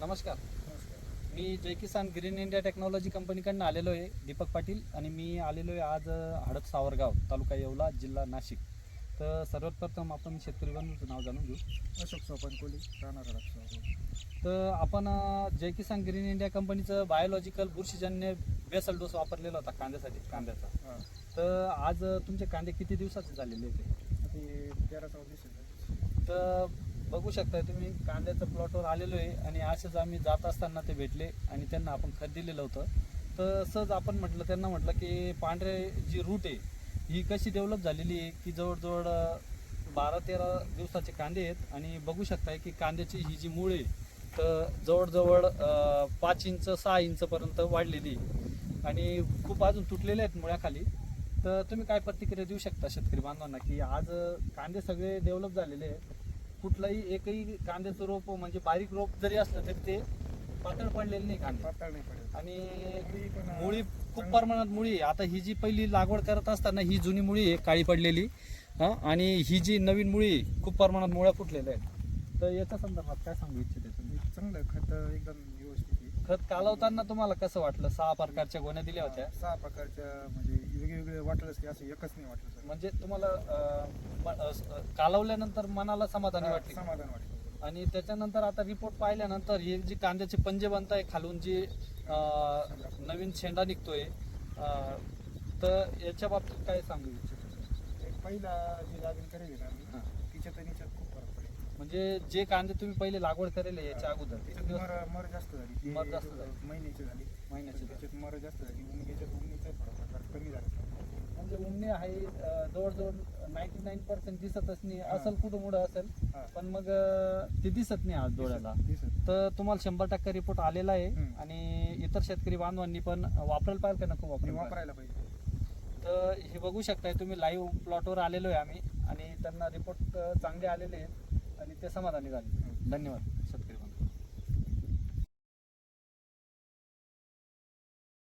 नमस्कार. मी Jai Kisan green India technology कंपनीकडनं आलेलो आहे दीपक पाटील आणि मी आलेलो आहे आज हडप सावरगाव तालुका येवला जिल्हा नाशिक. तर सर्वात प्रथम आपण शेतकरी बंधूंचं नाव जाणून घेऊ. अशोक सोपान कोली राहणार हडपसर तर आपण जय किसान ग्रीन इंडिया कंपनीचं बायोलॉजिकल बुरशीजन्य बेसल डोस वापरलेला होता कांद्यासाठी कांद्याचा. तर आज तुमचे कांदे किती दिवसाचे झालेले होते? तेरा चौदा तर बघू शकता तुम्ही कांद्याच्या प्लॉटवर आलेलो आहे आणि असेच आम्ही जात असताना ते भेटले आणि त्यांना आपण खत दिलेलं होतं तर सहज आपण म्हटलं त्यांना म्हटलं की पांढरे जी रूट आहे ही कशी डेव्हलप झालेली आहे की जवळजवळ बारा तेरा दिवसाचे कांदे आहेत आणि बघू शकताय की कांद्याची ही जी मूळ आहे, तर जवळजवळ पाच इंच सहा इंचपर्यंत वाढलेली आहे. आणि खूप अजून तुटलेले आहेत मुळ्याखाली तर तुम्ही काय प्रतिक्रिया देऊ शकता शेतकरी बांधवांना की आज कांदे सगळे डेव्हलप झालेले आहेत कुठलाही एकही कांद्याचं रोप म्हणजे बारीक रोप जरी असलं तरी ते पातळ पडलेलं नाही कांदे. पाताळ नाही पडेल आणि मुळी खूप प्रमाणात मुळी आहे. आता ही जी पहिली लागवड करत असताना ही जुनी मुळी आहे काळी पडलेली. हा? आणि ही जी नवीन मुळी खूप प्रमाणात मुळ्या फुटलेल्या आहेत. तर याच्या संदर्भात काय सांगू इच्छिते तुम्ही? चांगलं खत एकदम व्यवस्थित. खत कालवताना तुम्हाला कसं वाटलं? सहा प्रकारच्या गोण्या दिल्या होत्या. सहा प्रकारच्या म्हणजे वेगवेगळे वाटलंच की असं एकच नाही वाटलं सर. म्हणजे तुम्हाला अं, म- अं, कालवल्यानंतर मनाला समाधानी हा, वाटली? समाधान वाटलं. आणि त्याच्यानंतर आता रिपोर्ट पाहिल्यानंतर हे जे कांद्याचे पंजे बनताय खालून जी अं, नवीन शेंडा निघतोय अं, तर याच्या बाबतीत काय सांगू इच्छितो? एक पहिला जी लागण करेल ना आम्ही, आणि याच्यात खूप म्हणजे जे कांदे तुम्ही पहिले लागवड करेल याच्या अगोदर त्याच्यात मर मर जास्त झाली ती मर जास्त झाली. महिन्याची झाली महिन्याची त्याच्यात मर जास्त झाली उन्ही याच्यात उन्हीचा फरक प्रकार कमी झाला म्हणजे उन्हे आहे अं, जवळजवळ नाईन्टी नाईन पर्सेंट दिसतच नाही असेल कुठं मुडं असेल हा. पण मग अं, ते दिसत नाही आज डोळ्याला दिसत-. तर तुम्हाला शंभर टक्के रिपोर्ट आलेला आहे हम्म. आणि इतर शेतकरी बांधवांनी पण वापरायला पाहिजे का नको आणि वापरायला पाहिजे? वापरायला पाहिजे तर हे बघू शकताय तुम्ही लाईव्ह प्लॉटवर आलेलो आहे आम्ही आणि त्यांना रिपोर्ट चांगले आलेले आहेत आणि ते समाधानी झाले. धन्यवाद शेतकरी